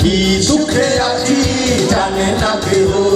কি দুঃখে আছি জানে না কেউ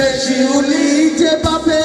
যে শিউলি যে পাবে